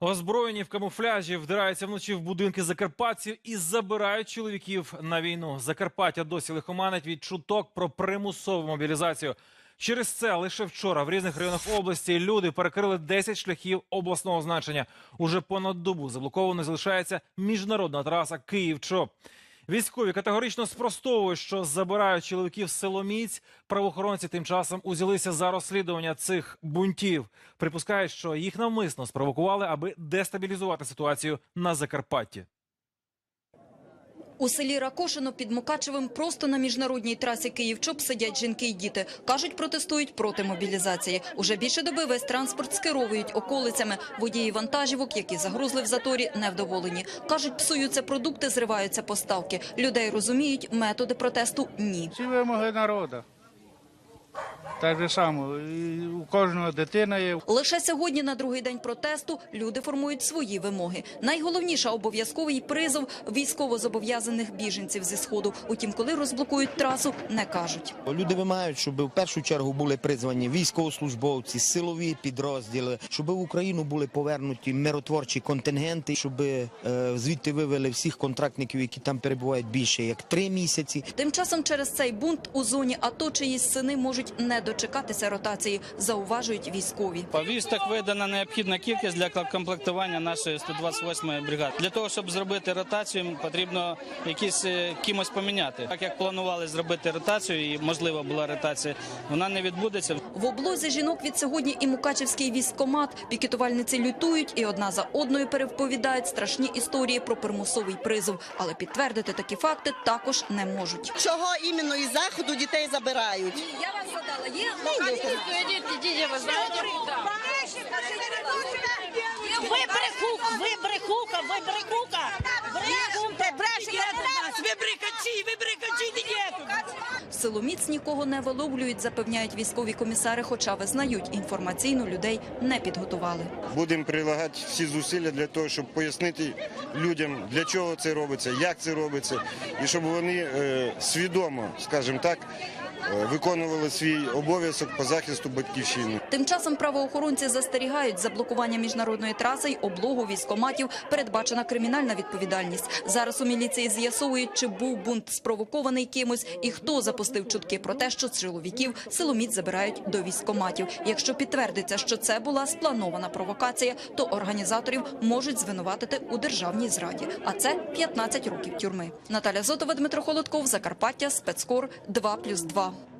Озброєні в камуфляжі вдираються вночі в будинки закарпатців і забирають чоловіків на війну. Закарпаття досі лихоманить від чуток про примусову мобілізацію. Через це лише вчора в різних районах області люди перекрили 10 шляхів обласного значення. Уже понад добу заблоковано залишається міжнародна траса Київ-Чоп. Військові категорично спростовують, що забирають чоловіків з Соломіць. Правоохоронці тим часом узялися за розслідування цих бунтів. Припускають, що їх навмисно спровокували, аби дестабілізувати ситуацію на Закарпатті. У селі Ракошино під Мукачевим просто на міжнародній трасі Київ-Чоп сидять жінки й діти. Кажуть, протестують проти мобілізації. Уже більше доби весь транспорт скеровують околицями. Водії вантажівок, які загрузли в заторі, невдоволені. Кажуть, псуються продукти, зриваються поставки. Людей розуміють, методи протесту – ні. Всі вимоги народу. Так же само, і у кожного дитина є. Лише сьогодні, на другий день протесту, люди формують свої вимоги. Найголовніше – обов'язковий призов військовозобов'язаних біженців зі Сходу. Утім, коли розблокують трасу, не кажуть. Люди вимагають, щоб в першу чергу були призвані військовослужбовці, силові підрозділи, щоб в Україну були повернуті миротворчі контингенти, щоб е, звідти вивели всіх контрактників, які там перебувають більше як три місяці. Тим часом через цей бунт у зоні АТО чиїсь сини можуть не дочекатися ротації, зауважують військові. По вістах видана необхідна кількість для комплектування нашої 128-ї бригади. Для того, щоб зробити ротацію, потрібно якісь е, кимось поміняти. Так як планували зробити ротацію, і можлива була ротація, вона не відбудеться. В облозі жінок від сьогодні і Мукачевський військкомат. Пікетувальниці лютують і одна за одною переповідають страшні історії про примусовий призов. Але підтвердити такі факти також не можуть. Чого іменно із заходу дітей забирають? Я вас задала, є? Ви брехука, ви брехука, ви брехука. Брехука, брешете нас. Ви брехачі, ви брехачі, дієту. Силоміць нікого не виловлюють, запевняють військові комісари, хоча визнають, інформаційно людей не підготували. Будемо прилагати всі зусилля для того, щоб пояснити людям, для чого це робиться, як це робиться, і щоб вони е, свідомо, скажімо так, виконували свій обов'язок по захисту батьківщини. Тим часом правоохоронці застерігають за блокування міжнародної траси й облогу військоматів передбачена кримінальна відповідальність. Зараз у міліції з'ясовують, чи був бунт спровокований кимось і хто запустив чутки про те, що чоловіків силоміць забирають до військоматів. Якщо підтвердиться, що це була спланована провокація, то організаторів можуть звинуватити у державній зраді. А це 15 років тюрми. Наталя Зотова, Дмитро Холодков, Закарпаття, спецкор 2+,2.